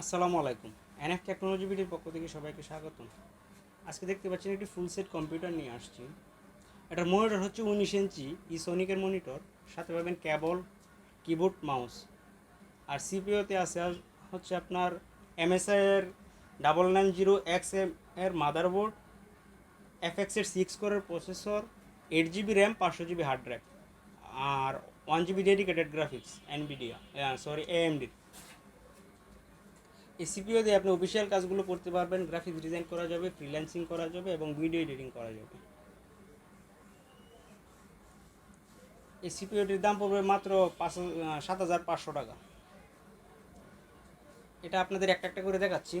আসসালামু আলাইকুম। NF technology বিডির পক্ষ থেকে সবাইকে স্বাগতম। আজকে দেখতে পাচ্ছেন একটি ফুল সেট কম্পিউটার নিয়ে আসছি। এটার মনিটর হচ্ছে উনিশ ইঞ্চি ইসোনিকের মনিটর সাথে পাবেন কেবল কিবোর্ড মাউস আর সিপিওতে আছে হচ্ছে আপনার এমএসআই এর double nine zero X M এর মাদারবোর্ড এফএক্সের সিক্স কোরের প্রসেসর এইট জিবি র্যাম পাঁচশো জিবি হার্ড ড্রাইভ আর one GB dedicated graphics Nvidia sorry এএমডির এই সিপিও দিয়ে আপনি অফিসিয়াল কাজগুলো করতে পারবেন গ্রাফিক্স ডিজাইন করা যাবে ফ্রিল্যান্সিং করা যাবে এবং ভিডিও এডিটিং করা যাবে। এই সিপিওটির দাম পড়বে মাত্র পাঁচ সাত হাজার পাঁচশো টাকা। এটা আপনাদের একটা একটা করে দেখাচ্ছি।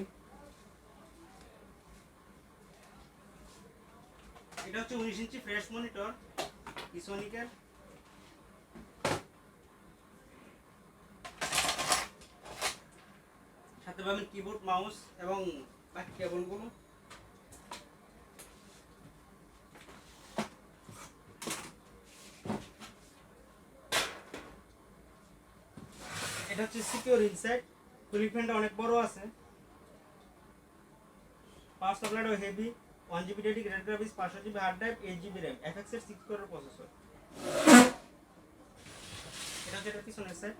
এটা হচ্ছে উনিশ ইঞ্চি ফ্রেশ মনিটর ইসোনিকের সাথে পাবেন কিবোর্ড মাউস এবং বাকি কেবলগুলো এটা হচ্ছে সিকিউর ইনসাইড কুলিং অনেক বড় আছে। Power সাপ্লাইটাও heavy one GB dedicated graphics পাঁচশো GB hard drive eight GB RAM FX এর সিক্স কোরের প্রসেসর এটা হচ্ছে এটা পিছনের সাইড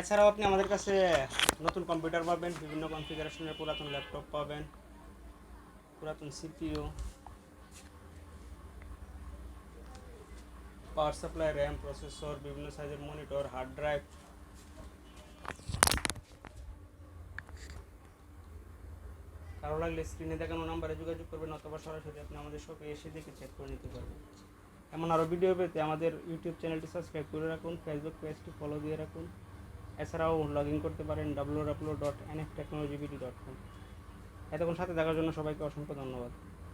এছাড়াও আপনি আমাদের কাছে নতুন কম্পিউটার পাবেন, বিভিন্ন কনফিগারেশনের পুরাতন ল্যাপটপ পাবেন, পুরাতন CPU power supply RAM processor বিভিন্ন সাইজের মনিটর হার্ড ড্রাইভ কারও লাগলে স্ক্রিনে দেখানো নাম্বারে যোগাযোগ করবেন অথবা সরাসরি আপনি আমাদের শপে এসে দেখে চেক করে নিতে পারবেন। এমন আরও ভিডিও পেতে আমাদের ইউটিউব চ্যানেলটি সাবস্ক্রাইব করে রাখুন ফেসবুক পেজটি ফলো দিয়ে রাখুন। এছাড়াও লগ ইন করতে পারেন W W dot N F technology dot com এতক্ষণ সাথে দেখার জন্য সবাইকে অসংখ্য ধন্যবাদ।